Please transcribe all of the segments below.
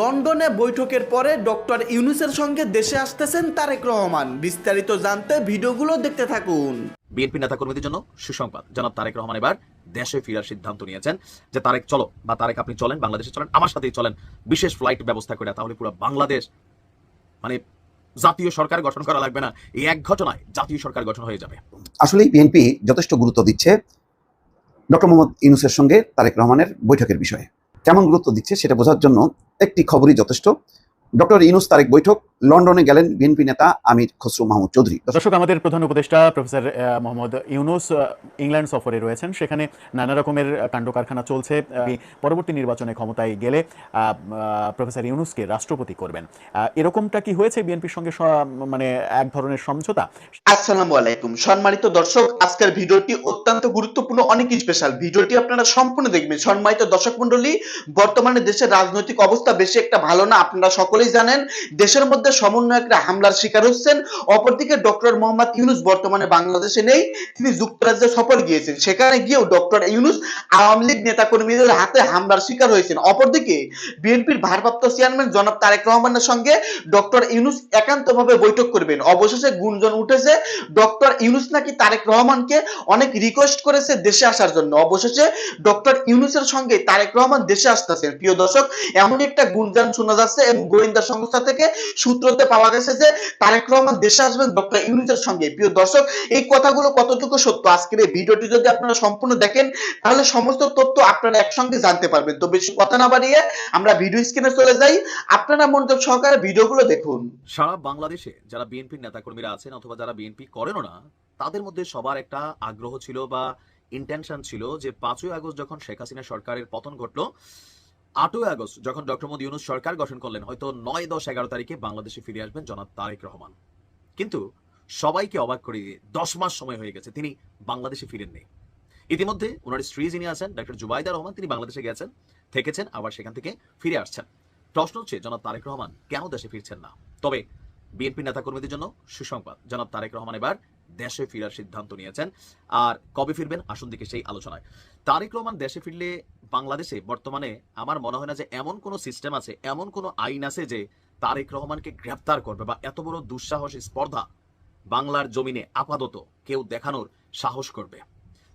লন্ডনে বৈঠকের পরে ডক্টর ইউনুসের সঙ্গে দেশে আসতেছেন তারেক রহমান। বিস্তারিত জানতে ভিডিওগুলো দেখতে থাকুন। বিএনপি নেতাকর্মীদের জন্য সুসংবাদ। জনাব তারেক রহমান এবার দেশে ফেরার সিদ্ধান্ত নিয়েছেন যে তারেক চলো বা তারেক আপনি চলেন বাংলাদেশে চলেন আমার সাথেই চলেন। বিশেষ ফ্লাইট ব্যবস্থা করে তাহলে পুরো বাংলাদেশ মানে জাতীয় সরকার গঠন করা লাগবে না। এই এক ঘটনায় জাতীয় সরকার গঠন হয়ে যাবে। আসলে বিএনপি যথেষ্ট গুরুত্ব দিচ্ছে ডক্টর মোহাম্মদ ইউনুসের সঙ্গে তারেক রহমানের বৈঠকের বিষয়ে। কেমন গুরুত্ব দিচ্ছে সেটা বোঝার জন্য একটি খবরই যথেষ্ট। ডক্টর ইউনুস তারেক বৈঠক লন্ডনে গেলেন বিএনপি নেতা আমির খসরু মাহমুদ চৌধুরী। দর্শক আমাদের প্রধান উপদেষ্টা প্রফেসর মোহাম্মদ ইউনুস ইংল্যান্ড সফরে রয়েছেন। সেখানে নানা রকমের কাণ্ড কারখানা চলছে। পরবর্তী নির্বাচনে ক্ষমতায় গেলে প্রফেসর ইউনুসকে রাষ্ট্রপতি করবেন। এরকমটা কি হয়েছে বিএনপির সঙ্গে মানে এক ধরনের সমঝোতা? আসসালামু আলাইকুম। সম্মানিত দর্শক আজকের ভিডিওটি অত্যন্ত গুরুত্বপূর্ণ অনেক স্পেশাল ভিডিওটি আপনারা সম্পূর্ণ দেখবেন। সম্মানিত দর্শক মন্ডলী বর্তমানে দেশের রাজনৈতিক অবস্থা বেশি একটা ভালো না? আপনারা সকলেই জানেন, দেশের মধ্যে সমন্বয়করা হামলার শিকার হচ্ছেন। অপরদিকে ডক্টর মোহাম্মদ ইউনুস বর্তমানে বাংলাদেশে নেই, তিনি যুক্তরাজ্যে সফর গিয়েছেন। সেখানে গিয়েও ডক্টর ইউনুস আওয়ামী লীগ নেতাকর্মীদের হাতে হামলার শিকার হয়েছেন। অপরদিকে বিএনপির ভারপ্রাপ্ত চেয়ারম্যান জনাব তারেক রহমানের সঙ্গে ডক্টর ইউনুস একান্তভাবে বৈঠক করবেন। অবশেষে গুঞ্জন উঠেছে, ডক্টর ইউনুস নাকি তারেক রহমানকে অনেক রিকোয়েস্ট করেছে দেশে আসার জন্য। অবশেষে ডক্টর ইউনুসের সঙ্গে তারেক রহমান দেশে আসতেছেন। প্রিয় দর্শক এমন একটা গুঞ্জন শোনা যাচ্ছে এবং সংস্থা থেকে সূত্রতে পাওয়া গেছে যে তারেক রহমান দেশে আসবেন ডক্টর ইউনুসের সঙ্গে। প্রিয় দর্শক, এই কথাগুলো কতটুকু সত্য? আজকের এই ভিডিওটি যদি আপনারা সম্পূর্ণ দেখেন, তাহলে সমস্ত তথ্য আপনারা একসঙ্গে জানতে পারবেন। তো বেশি কথা না বাড়িয়ে আমরা ভিডিও স্ক্রিনে চলে যাই। আপনারা মনোযোগ সহকারে ভিডিওগুলো দেখুন। সারা বাংলাদেশে যারা বিএনপির নেতাকর্মীরা আছেন অথবা যারা বিএনপি করেনও না, তাদের মধ্যে সবার একটা আগ্রহ ছিল বা ইন্টেনশন ছিল যে পাঁচই আগস্ট যখন শেখ হাসিনা সরকারের পতন ঘটলো আটই আগস্ট, যখন ডক্টর মোদী ইউনুস সরকার গঠন করলেন, হয়তো নয় দশ এগারো তারিখে বাংলাদেশে ফিরে আসবেন জনাব তারেক রহমান। কিন্তু সবাইকে অবাক করে দিয়ে দশ মাস সময় হয়ে গেছে, তিনি বাংলাদেশে ফিরেননি। ইতিমধ্যে ওনার স্ত্রী যিনি আছেন ডক্টর জুবাইদা রহমান, তিনি বাংলাদেশে গেছেন, থেকেছেন, আবার সেখান থেকে ফিরে আসছেন। প্রশ্ন হচ্ছে, জনাব তারেক রহমান কেন দেশে ফিরছেন না? তবে বিএনপি নেতাকর্মীদের জন্য সুসংবাদ। জনাব তারেক রহমান এবার দেশে ফেরার সিদ্ধান্ত নিয়েছেন। আর কবে ফিরবেন? আসুন দিকে সেই আলোচনায়। তারেক রহমান দেশে ফিরলে বাংলাদেশে বর্তমানে আমার মনে হয় না যে এমন কোনো সিস্টেম আছে, এমন কোনো আইন আছে যে তারেক রহমানকে গ্রেপ্তার করবে বা এত বড় দুঃসাহস স্পর্ধা বাংলার জমিনে আপাতত কেউ দেখানোর সাহস করবে।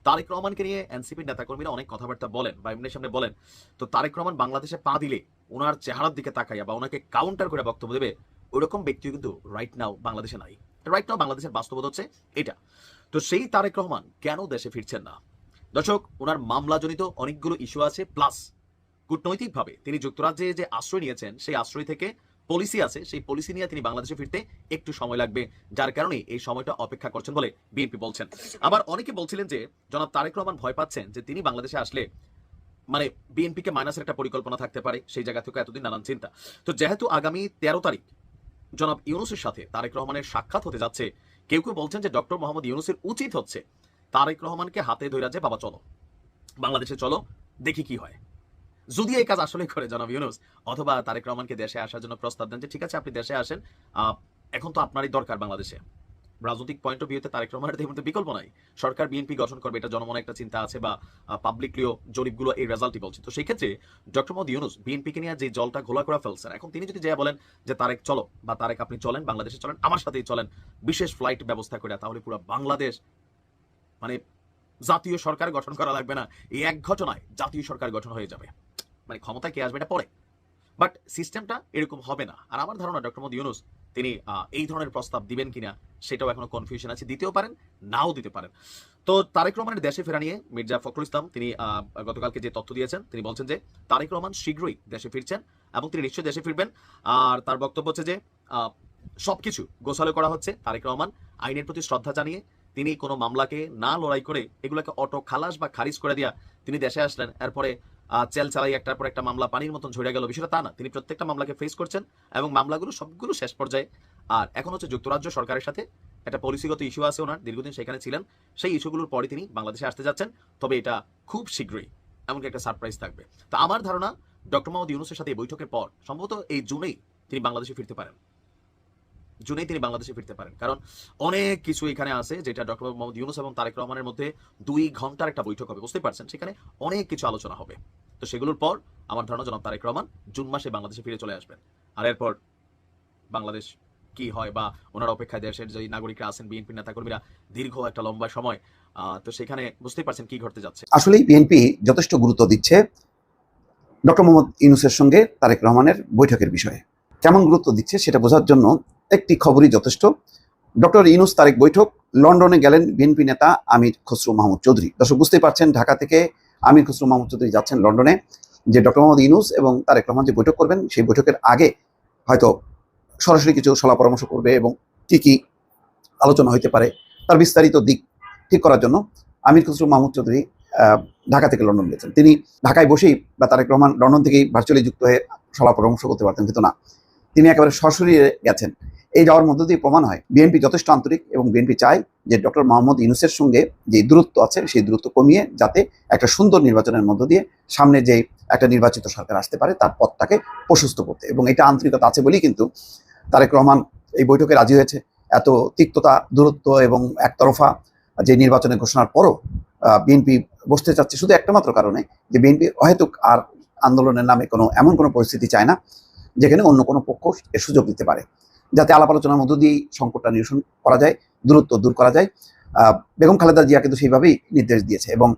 তারেক রহমানকে নিয়ে এনসিপির নেতাকর্মীরা অনেক কথাবার্তা বলেন বা এমনি সামনে বলেন। তো তারেক রহমান বাংলাদেশে পা দিলে ওনার চেহারার দিকে তাকাইয়া বা ওনাকে কাউন্টার করে বক্তব্য দেবে, ওরকম ব্যক্তিও কিন্তু রাইট নাও বাংলাদেশে নাই। রাইট নাও বাংলাদেশের বাস্তবতা হচ্ছে এটা। তো সেই তারেক রহমান কেন দেশে ফিরছেন না? দর্শক, ওনার মামলাজনিত অনেকগুলো ইস্যু আছে প্লাস কূটনৈতিকভাবে তিনি যুক্তরাজ্যে যে আশ্রয় নিয়েছেন, সেই আশ্রয় থেকে পলিসি আছে, সেই পলিসি নিয়ে তিনি বাংলাদেশে ফিরতে একটু সময় লাগবে, যার কারণে এই সময়টা অপেক্ষা করছেন বলে বিএনপি বলছেন। আবার অনেকে বলছিলেন যে, জনাব তারেক রহমান ভয় পাচ্ছেন যে তিনি বাংলাদেশে আসলে মানে বিএনপিকে মাইনাসের একটা পরিকল্পনা থাকতে পারে, সেই জায়গা থেকে এতদিন নানান চিন্তা। তো যেহেতু আগামী তেরো তারিখ জনাব ইউনুসের সাথে তারেক রহমানের সাক্ষাৎ হতে যাচ্ছে। কেউ কেউ বলছেন যে ডক্টর মোহাম্মদ ইউনুসের উচিত হচ্ছে তারেক রহমানকে হাতে ধরে যে বাবা চলো। বাংলাদেশে চলো, দেখি কি হয়। যদি এই কাজ আসলে করে জনাব ইউনুস, অথবা তারেক রহমানকে দেশে আসার জন্য প্রস্তাব দেন যে, ঠিক আছে, আপনি দেশে আসেন এখন তো আপনারই দরকার বাংলাদেশে। রাজনৈতিক পয়েন্ট অফ ভিউতে তারেক রহমানের এই মুহূর্তে বিকল্প নাই। সরকার বিএনপি গঠন করবে, এটা জনমনে একটা চিন্তা আছে বা পাবলিকলিও জরিপগুলো এই রেজাল্টই বলছে। তো সেই ক্ষেত্রে ডক্টর মোহাম্মদ ইউনুস বিএনপিকে নিয়ে যে জলটা ঘোলা করে ফেলছেন, এখন তিনি যদি যা বলেন যে, তারেক, চলো বা তারেক, আপনি চলেন, বাংলাদেশে চলেন, আমার সাথেই চলেন, বিশেষ ফ্লাইট ব্যবস্থা করে, তাহলে পুরো বাংলাদেশ মানে জাতীয় সরকার গঠন করা লাগবে না। এই এক ঘটনায় জাতীয় সরকার গঠন হয়ে যাবে। মানে ক্ষমতায় কে আসবে এটা পরে। বাট সিস্টেমটা এরকম হবে না। আর আমার ধারণা ডক্টর মোদী ইউনুস তিনি এই ধরনের প্রস্তাব দিবেন কিনা সেটাও এখনও কনফিউশন আছে। দিতেও পারেন, নাও দিতে পারেন। তো তারেক রহমানের দেশে ফেরা নিয়ে মির্জা ফখরুল ইসলাম, তিনি গতকালকে যে তথ্য দিয়েছেন, তিনি বলছেন যে তারেক রহমান শীঘ্রই দেশে ফিরছেন এবং তিনি নিশ্চয়ই দেশে ফিরবেন। আর তার বক্তব্য হচ্ছে যে সবকিছু গোছালো করা হচ্ছে তারেক রহমান, আইনের প্রতি শ্রদ্ধা জানিয়ে তিনি কোনো মামলাকে না লড়াই করে এগুলোকে অটো খালাস বা খারিজ করে দিয়া তিনি দেশে আসলেন। এরপরে চেল চালাই একটার পর একটা মামলা পানির মতন ঝরে গেল। বিষয়টা তা না, তিনি প্রত্যেকটা মামলাকে ফেস করছেন এবং মামলাগুলো সবগুলো শেষ পর্যায়ে। আর এখন হচ্ছে যুক্তরাজ্য সরকারের সাথে একটা পলিসিগত ইস্যু আছে ওনার, দীর্ঘদিন সেখানে ছিলেন। সেই ইস্যুগুলোর পরে তিনি বাংলাদেশে আসতে যাচ্ছেন। তবে এটা খুব শীঘ্রই, এমনকি একটা সারপ্রাইজ থাকবে। তো আমার ধারণা, ডক্টর মোহাম্মদ ইউনুসের সাথে এই বৈঠকের পর, সম্ভবত এই জুনেই তিনি বাংলাদেশে ফিরতে পারেন। জুনেই তিনি বাংলাদেশে ফিরতে পারেন। কারণ অনেক কিছু এখানে আছে যেটা ডক্টর মোহাম্মদ ইউনুস এবং তারেক রহমানের মধ্যে দুই ঘণ্টার একটা বৈঠক হবে। বুঝতে পারছেন? সেখানে অনেক কিছু আলোচনা হবে। তো সেগুলোর পর আমার ধারণা জনাব তারেক রহমান জুন মাসে বাংলাদেশে ফিরে চলে আসবেন। আর এরপর বাংলাদেশ কি হয় বা ওনার অপেক্ষায় দেশের যে নাগরিকরা আছেন, বিএনপি নেতাকর্মীরা, দীর্ঘ একটা লম্বা সময় তো সেখানে বুঝতেই পারছেন কি ঘটতে যাচ্ছে। আসলেই বিএনপি যথেষ্ট গুরুত্ব দিচ্ছে ডক্টর মোহাম্মদ ইউনুসের সঙ্গে তারেক রহমানের বৈঠকের বিষয়ে। কেমন গুরুত্ব দিচ্ছে সেটা বোঝার জন্য একটি খবরই যথেষ্ট। ডক্টর ইনুস তারেক বৈঠক, লন্ডনে গেলেন বিএনপি নেতা আমির খসরু মাহমুদ চৌধুরী। দর্শক, বুঝতেই পারছেন, ঢাকা থেকে আমির খসরু মাহমুদ চৌধুরী যাচ্ছেন লন্ডনে। যে ডক্টর মোহাম্মদ ইউনুস এবং তারেক রহমান যে বৈঠক করবেন, সেই বৈঠকের আগে হয়তো সরাসরি কিছু সলা পরামর্শ করবে এবং কি কি আলোচনা হইতে পারে তার বিস্তারিত দিক ঠিক করার জন্য আমির খসরু মাহমুদ চৌধুরী ঢাকা থেকে লন্ডন গেছেন। তিনি ঢাকায় বসেই বা তারেক রহমান লন্ডন থেকেই ভার্চুয়ালি যুক্ত হয়ে সলা পরামর্শ করতে পারতেন, কিন্তু না। তিনি একেবারে সরাসরি গেছেন। এই যাওয়ার মধ্য দিয়ে প্রমাণ হয় বিএনপি যথেষ্ট আন্তরিক এবং বিএনপি চায় যে ডক্টর মোহাম্মদ ইউনুসের সঙ্গে যে দূরত্ব আছে, সেই দূরত্ব কমিয়ে যাতে একটা সুন্দর নির্বাচনের মধ্য দিয়ে সামনে যে একটা নির্বাচিত সরকার আসতে পারে, তার পথটাকে প্রশস্ত করতে। এবং এটা আন্তরিকতা আছে বলেই কিন্তু তারেক রহমান এই বৈঠকে রাজি হয়েছে। এত তিক্ততা, দূরত্ব এবং একতরফা যে নির্বাচনের ঘোষণার পরও বিএনপি বসতে চাচ্ছে শুধু একটা মাত্র কারণে যে বিএনপি অহেতুক আর আন্দোলনের নামে কোনো, এমন কোনো পরিস্থিতি চায় না। যেখানে অন্য কোনো পক্ষ এর সুযোগ দিতে পারে। যাতে আলাপ আলোচনার মধ্য দিয়েই সংকটটা নিরসন করা যায়, দূরত্ব দূর করা যায়। বেগম খালেদা জিয়া কিন্তু সেইভাবেই নির্দেশ দিয়েছে এবং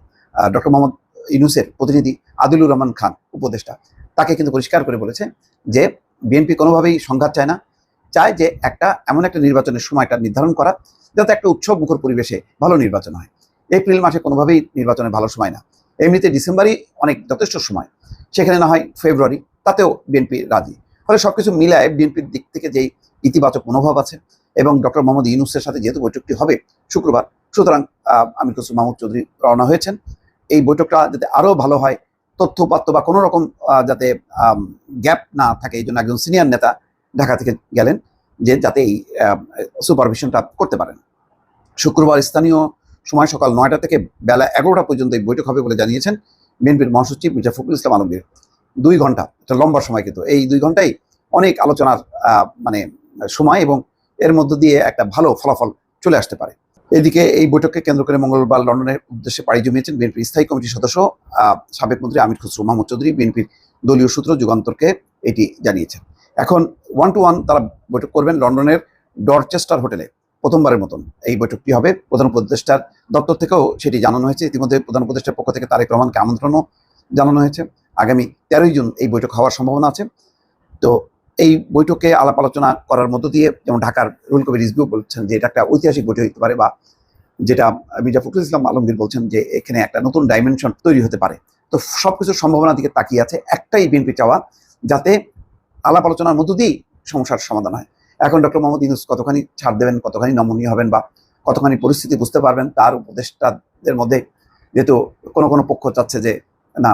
ডক্টর মোহাম্মদ ইউনুসের প্রতিনিধি আদিলুর রহমান খান, উপদেষ্টা, তাকে কিন্তু পরিষ্কার করে বলেছে যে, বিএনপি কোনোভাবেই সংঘাত চায় না। চায় যে একটা এমন একটা নির্বাচনের সময়টা নির্ধারণ করা, যাতে একটা উৎসব মুখর পরিবেশে ভালো নির্বাচন হয়। এপ্রিল মাসে কোনোভাবেই নির্বাচনের ভালো সময় না। এমনিতে ডিসেম্বরই অনেক যথেষ্ট সময়। সেখানে না হয় ফেব্রুয়ারি, তাতেও বিএনপি রাজি। ফলে সবকিছু মিলায় বিএনপির দিক থেকে যেই ইতিবাচক মনোভাব আছে এবং ডক্টর মোহাম্মদ ইউনুসের সাথে যেহেতু বৈঠকটি হবে শুক্রবার, সুতরাং আমির খসরু মাহমুদ চৌধুরী রওনা হয়েছেন। এই বৈঠকটা যাতে আরও ভালো হয়, তথ্য উপাত্ত বা কোনো রকম যাতে গ্যাপ না থাকে, এই জন্য একজন সিনিয়র নেতা ঢাকা থেকে গেলেন যে যাতে এই সুপারভিশনটা করতে পারেন। শুক্রবার স্থানীয় সময় সকাল নয়টা থেকে বেলা এগারোটা পর্যন্ত এই বৈঠক হবে বলে জানিয়েছেন বিএনপির মহাসচিব মির্জা ফখরুল ইসলাম আলমগীর। দুই ঘণ্টা, এটা লম্বা সময় কিন্তু। এই দুই ঘন্টাই অনেক আলোচনার মানে সময় এবং এর মধ্য দিয়ে একটা ভালো ফলাফল চলে আসতে পারে। এদিকে এই বৈঠককে কেন্দ্র করে মঙ্গলবার লন্ডনের উদ্দেশ্যে পাড়ি জমিয়েছেন বিএনপির স্থায়ী কমিটির সদস্য সাবেক মন্ত্রী আমির খসরু মাহমুদ চৌধুরী। বিএনপির দলীয় সূত্র যুগান্তরকে এটি জানিয়েছেন এখন ওয়ান টু ওয়ান তারা বৈঠক করবেন লন্ডনের ডরচেস্টার হোটেলে, প্রথমবারের মতন এই বৈঠকটি হবে। প্রধান উপদেষ্টার দপ্তর থেকেও সেটি জানানো হয়েছে। ইতিমধ্যে প্রধান উপদেষ্টার পক্ষ থেকে তারেক রহমানকে আমন্ত্রণও জানানো হয়েছে। আগামী তেরোই জুন এই বৈঠক হওয়ার সম্ভাবনা আছে। তো এই বৈঠকে আলাপ আলোচনা করার মধ্য দিয়ে যেমন ঢাকার রুল কবির রিজভিউ বলছেন যে এটা একটা ঐতিহাসিক বৈঠক হতে পারে বা যেটা মির্জা ফখরুল ইসলাম আলমগীর বলছেন যে এখানে একটা নতুন ডাইমেনশন তৈরি হতে পারে। তো সব কিছুর সম্ভাবনার দিকে তাকিয়ে আছে একটাই বিএনপি চাওয়া যাতে আলাপ আলোচনার মধ্য দিয়েই সমস্যার সমাধান হয়। এখন ডক্টর মোহাম্মদ ইউনুস কতখানি ছাড় দেবেন, কতখানি নমনীয় হবেন বা কতখানি পরিস্থিতি বুঝতে পারবেন, তার উপদেষ্টাদের মধ্যে যেহেতু কোনো কোনো পক্ষ চাচ্ছে যে না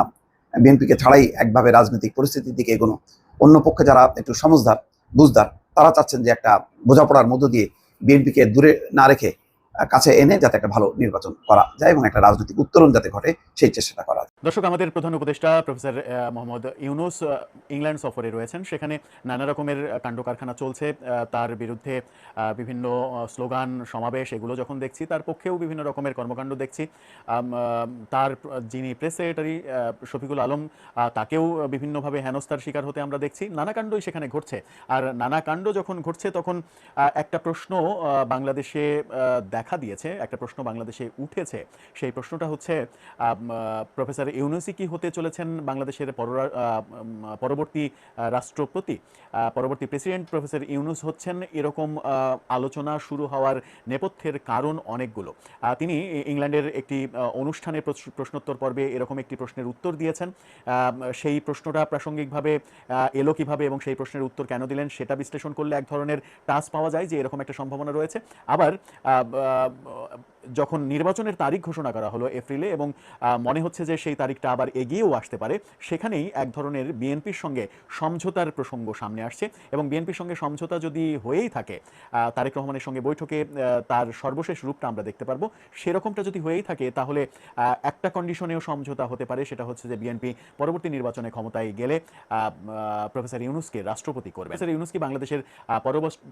বিএনপিকে ছাড়াই একভাবে রাজনৈতিক পরিস্থিতির দিকে এগোনো। অন্য পক্ষে যারা একটু সমঝদার, বুঝদার, তারা চাচ্ছেন যে একটা বোঝাপড়ার মধ্য দিয়ে বিএনপিকে দূরে না রেখে কাছে এনে যাতে একটা ভালো নির্বাচন করা যায় এবং একটা রাজনৈতিক উত্তরণ যাতে ঘটে সেই চেষ্টাটা করা। দর্শক আমাদের প্রধান উপদেষ্টা প্রফেসর মোহাম্মদ ইউনুস ইংল্যান্ড সফরে রয়েছেন। সেখানে নানা রকমের কাণ্ড কারখানা চলছে তার বিরুদ্ধে বিভিন্ন স্লোগান সমাবেশ এগুলো যখন দেখছি তার পক্ষেও বিভিন্ন রকমের কর্মকাণ্ড দেখছি। তার যিনি প্রেস সেক্রেটারি শফিকুল আলম তাকেও বিভিন্নভাবে হেনস্থার শিকার হতে আমরা দেখছি। নানা কাণ্ডই সেখানে ঘটছে। আর নানা কাণ্ড যখন ঘটছে তখন একটা প্রশ্ন বাংলাদেশে আহ, দেখা দিয়েছে, একটা প্রশ্ন বাংলাদেশে উঠেছে। সেই প্রশ্নটা হচ্ছে প্রফেসর ইউনুসি কি হতে চলেছেন বাংলাদেশের পরবর্তী রাষ্ট্রপতি? পরবর্তী প্রেসিডেন্ট প্রফেসর ইউনুস হচ্ছেন এরকম আলোচনা শুরু হওয়ার নেপথ্যের কারণ অনেকগুলো। তিনি ইংল্যান্ডের একটি অনুষ্ঠানে প্রশ্ন- প্রশ্নোত্তর পর্বে এরকম একটি প্রশ্নের উত্তর দিয়েছেন। সেই প্রশ্নটা প্রাসঙ্গিকভাবে এলো কীভাবে এবং সেই প্রশ্নের উত্তর কেন দিলেন সেটা বিশ্লেষণ করলে এক ধরনের টাস পাওয়া যায় যে এরকম একটা সম্ভাবনা রয়েছে। আবার uh, যখন নির্বাচনের তারিখ ঘোষণা করা হলো এপ্রিলে এবং মনে হচ্ছে যে সেই তারিখটা আবার এগিয়েও আসতে পারে, সেখানেই এক ধরনের বিএনপির সঙ্গে সমঝোতার প্রসঙ্গ সামনে আসছে এবং বিএনপির সঙ্গে সমঝোতা যদি হয়েই থাকে তারেক রহমানের সঙ্গে বৈঠকে তার সর্বশেষ রূপটা আমরা দেখতে পারব। সেরকমটা যদি হয়েই থাকে তাহলে একটা কন্ডিশনেও সমঝোতা হতে পারে, সেটা হচ্ছে যে বিএনপি পরবর্তী নির্বাচনে ক্ষমতায় গেলে প্রফেসর ইউনুসকে রাষ্ট্রপতি করবে। প্রফেসর ইউনুস কি বাংলাদেশের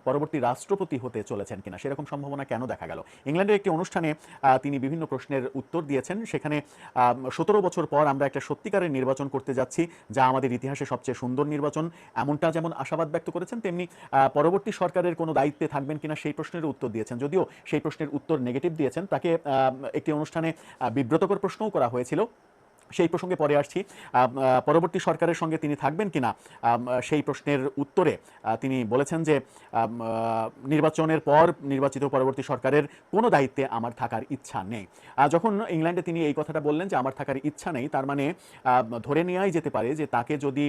পরবর্তী রাষ্ট্রপতি হতে চলেছেন কিনা, সেরকম সম্ভাবনা কেন দেখা গেল? ইংল্যান্ডের একটি অনুষ্ঠানে অনুষ্ঠানে তিনি বিভিন্ন প্রশ্নের উত্তর দিয়েছেন। সেখানে সতেরো বছর পর আমরা একটা সত্যিকারের নির্বাচন করতে যাচ্ছি, যা আমাদের ইতিহাসে সবচেয়ে সুন্দর নির্বাচন। এমনটা যেমন আশাবাদ ব্যক্ত করেছেন, তেমনি পরবর্তী সরকারের কোনো দায়িত্বে থাকবেন কিনা সেই প্রশ্নের উত্তর দিয়েছেন। যদিও সেই প্রশ্নের উত্তর নেগেটিভ দিয়েছেন, তাকে একটি অনুষ্ঠানে বিব্রতকর প্রশ্নও করা হয়েছিল। সেই প্রসঙ্গে পরে আসছি। পরবর্তী সরকারের সঙ্গে তিনি থাকবেন কিনা সেই প্রশ্নের উত্তরে তিনি বলেছেন যে নির্বাচনের পর নির্বাচিত পরবর্তী সরকারের কোনো দায়িত্বে আমার থাকার ইচ্ছা নেই। যখন ইংল্যান্ডে তিনি এই কথাটা বললেন যে, আমার থাকার ইচ্ছা নেই তার মানে ধরে নেওয়াই যেতে পারে যে, তাকে যদি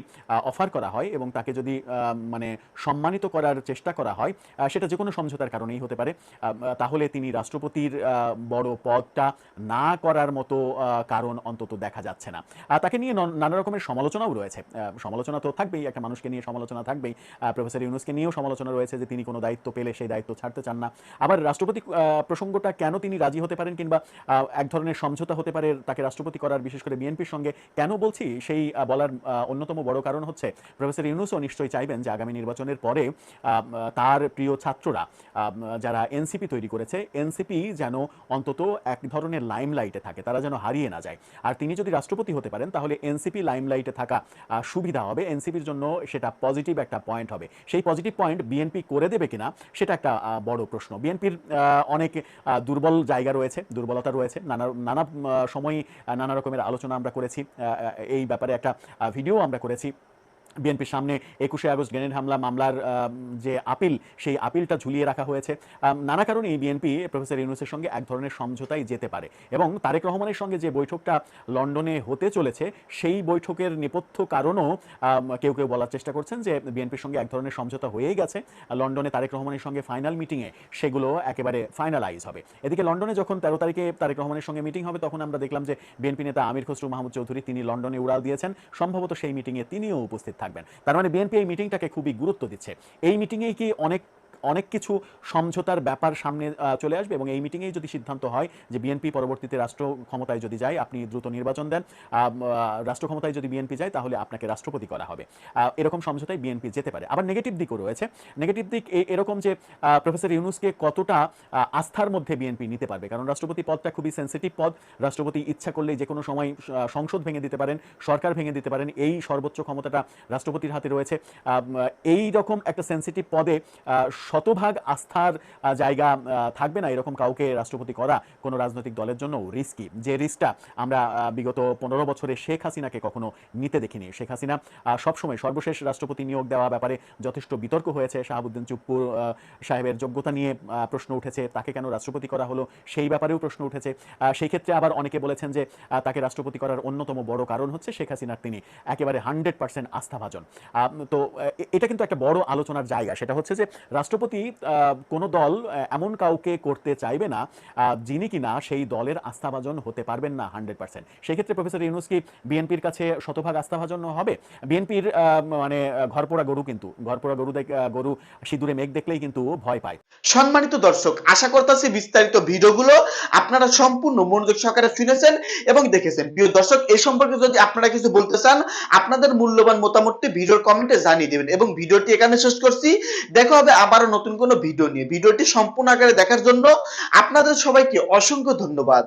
অফার করা হয় এবং তাকে যদি মানে সম্মানিত করার চেষ্টা করা হয় সেটা যে কোনো সমঝোতার কারণেই হতে পারে। তাহলে তিনি রাষ্ট্রপতির বড় পদটা না করার মতো কারণ অন্তত দেখা যাচ্ছে। না। তাকে নিয়ে নানা রকমের সমালোচনাও রয়েছে। সমালোচনা তো থাকবেই, একটা মানুষকে নিয়ে সমালোচনা থাকবেই। প্রফেসর ইউনুসকে নিয়েও সমালোচনা রয়েছে যে তিনি কোনো দায়িত্ব পেলে সেই দায়িত্ব ছাড়তে চান না। আবার রাষ্ট্রপতি প্রসঙ্গটা কেন তিনি রাজি হতে পারেন কিংবা এক ধরনের সমঝোতা হতে পারে তাকে রাষ্ট্রপতি করার, বিশেষ করে বিএনপির সঙ্গে, কেন বলছি? সেই বলার অন্যতম বড় কারণ হচ্ছে প্রফেসর ইউনুসও নিশ্চয়ই চাইবেন যে আগামী নির্বাচনের পরে তার প্রিয় ছাত্ররা যারা এনসিপি তৈরি করেছে, এনসিপি যেন অন্তত এক ধরনের লাইমলাইটে থাকে, তারা যেন হারিয়ে না যায়। আর তিনি যদি রাষ্ট্রপতি হতে পারেন, তাহলে এনসিপি লাইমলাইটে থাকা সুবিধা হবে। এনসিপির জন্য সেটা পজিটিভ একটা পয়েন্ট হবে। সেই পজিটিভ পয়েন্ট বিএনপি করে দেবে কিনা, সেটা একটা বড় প্রশ্ন। বিএনপির অনেক দুর্বল জায়গা রয়েছে, দুর্বলতা রয়েছে। নানা নানা সময় নানা রকমের আলোচনা আমরা করেছি এই ব্যাপারে একটা ভিডিও আমরা করেছি। বিএনপির সামনে একুশে আগস্ট গ্রেনেড হামলা মামলার যে আপিল, সেই আপিলটা ঝুলিয়ে রাখা হয়েছে। নানা কারণেই বিএনপি প্রফেসর ইউনুসের সঙ্গে এক ধরনের সমঝোতায় যেতে পারে এবং তারেক রহমানের সঙ্গে যে বৈঠকটা লন্ডনে হতে চলেছে, সেই বৈঠকের নেপথ্য কারণও কেউ কেউ বলার চেষ্টা করছেন যে বিএনপির সঙ্গে এক ধরনের সমঝোতা হয়েই গেছে। লন্ডনে তারেক রহমানের সঙ্গে ফাইনাল মিটিংয়ে সেগুলো একেবারে ফাইনালাইজ হবে। এদিকে লন্ডনে যখন তেরো তারিখে তারেক রহমানের সঙ্গে মিটিং হবে, তখন আমরা দেখলাম যে বিএনপি নেতা আমির খসরু মাহমুদ চৌধুরী তিনি লন্ডনে উড়াল দিয়েছেন। সম্ভবত সেই মিটিংয়ে তিনিও উপস্থিত থাকবেন। তার মানে বিএনপি এই মিটিংটাকে খুবই গুরুত্ব দিচ্ছে। এই মিটিংয়েই কি অনেক অনেক কিছু সমঝোতার ব্যাপার সামনে চলে আসবে এবং এই মিটিংয়েই যদি সিদ্ধান্ত হয় যে বিএনপি পরবর্তীতে রাষ্ট্র ক্ষমতায় যদি যায়, আপনি দ্রুত নির্বাচন দেন রাষ্ট্র ক্ষমতায় যদি বিএনপি যায়, তাহলে আপনাকে রাষ্ট্রপতি করা হবে। এরকম সমঝোতায় বিএনপি যেতে পারে। আবার নেগেটিভ দিকও রয়েছে। নেগেটিভ দিক এরকম যে প্রফেসর ইউনুসকে কতটা আস্থার মধ্যে বিএনপি নিতে পারবে। কারণ রাষ্ট্রপতি পদটা খুবই সেন্সিটিভ পদ। রাষ্ট্রপতি ইচ্ছা করলেই যে কোনো সময় সংসদ ভেঙে দিতে পারেন, সরকার ভেঙে দিতে পারেন, এই সর্বোচ্চ ক্ষমতাটা রাষ্ট্রপতির হাতে রয়েছে। এই রকম একটা সেন্সিটিভ পদে শতভাগ আস্থার জায়গা থাকবে না এরকম কাউকে রাষ্ট্রপতি করা কোনো রাজনৈতিক দলের জন্য রিস্কি যে রিস্কটা আমরা বিগত পনেরো বছরে শেখ হাসিনাকে কখনো নিতে দেখিনি। শেখ হাসিনা সবসময় সর্বশেষ রাষ্ট্রপতি নিয়োগ দেওয়া ব্যাপারে যথেষ্ট বিতর্ক হয়েছে। শাহাবুদ্দিন চুপ্পুর সাহেবের যোগ্যতা নিয়ে প্রশ্ন উঠেছে। তাকে কেন রাষ্ট্রপতি করা হলো সেই ব্যাপারেও প্রশ্ন উঠেছে। সেই ক্ষেত্রে আবার অনেকে বলেছেন যে তাকে রাষ্ট্রপতি করার অন্যতম বড় কারণ হচ্ছে শেখ হাসিনার তিনি একেবারে হান্ড্রেড পার্সেন্ট আস্থাভাজন। তো এটা কিন্তু একটা বড় আলোচনার জায়গা। সেটা হচ্ছে যে, রাষ্ট্রপতি আহ, কোনো দল এমন কাউকে করতে চাইবে না যিনি কিনা সেই দলের আস্থাভাজন হতে পারবেন না হান্ড্রেড পার্সেন্ট। সেক্ষেত্রে প্রফেসর ইউনুস কি বিএনপির কাছে শতভাগ আস্থাভাজন হবে? বিএনপির মানে ঘরপোড়া গরু কিন্তু ঘরপোড়া গরু গরু সিঁদুরে মেঘ দেখলেই কিন্তু ভয় পায়। সম্মানিত দর্শক আশা করতেছি বিস্তারিত ভিডিওগুলো আপনারা সম্পূর্ণ মনোযোগ সহকারে শুনেছেন এবং দেখেছেন। প্রিয় দর্শক এই সম্পর্কে যদি আপনারা কিছু বলতে চান আপনাদের মূল্যবান মতামতটি ভিডিওর কমেন্টে জানিয়ে দেবেন এবং ভিডিওটি এখানে শেষ করছি। দেখা হবে আবারও নতুন কোনো ভিডিও নিয়ে। ভিডিওটি সম্পূর্ণ আকারে দেখার জন্য আপনাদের সবাইকে অসংখ্য ধন্যবাদ।